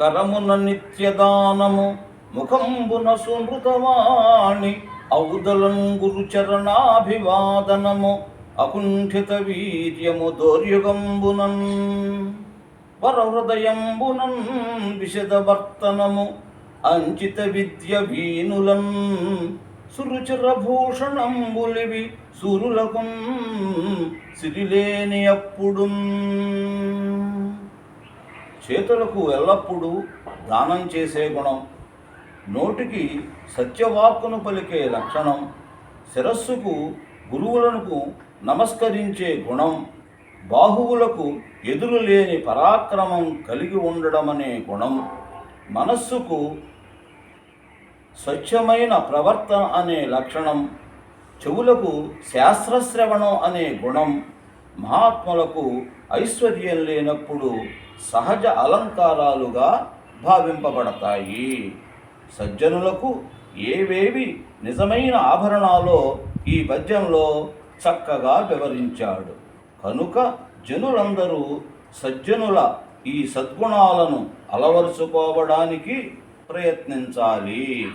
కరమున నిత్యదానము ముఖంబున సుమృతవాణి ఔదలంగురు చరణాభివాదనము అకుంఠిత వీర్యము దౌర్యుగంబునన్ వరహృదయంబునన్ విశదవర్తనము అంచిత విద్య వీనులన్ సురుచరభూషణంబులివి సురులకు సిరిలేని అప్పుడు చేతులకు ఎల్లప్పుడూ దానం చేసే గుణం నోటికి సత్యవాక్కును పలికే లక్షణం శిరస్సుకు గురువులకు నమస్కరించే గుణం బాహువులకు ఎదురులేని పరాక్రమం కలిగి ఉండడమనే గుణం. మనస్సుకు స్వచ్ఛమైన ప్రవర్తన అనే లక్షణం చెవులకు శాస్త్రశ్రవణం అనే గుణం. మహాత్ములకు ఐశ్వర్యం లేనప్పుడు సహజ అలంకారాలుగా భావింపబడతాయి. సజ్జనులకు ఏవేవి నిజమైన ఆభరణాలో ఈ పద్యంలో చక్కగా వివరించాడు. కనుక జనులందరూ సజ్జనుల ఈ సద్గుణాలను అలవరుచుకోవడానికి ప్రయత్నించాలి.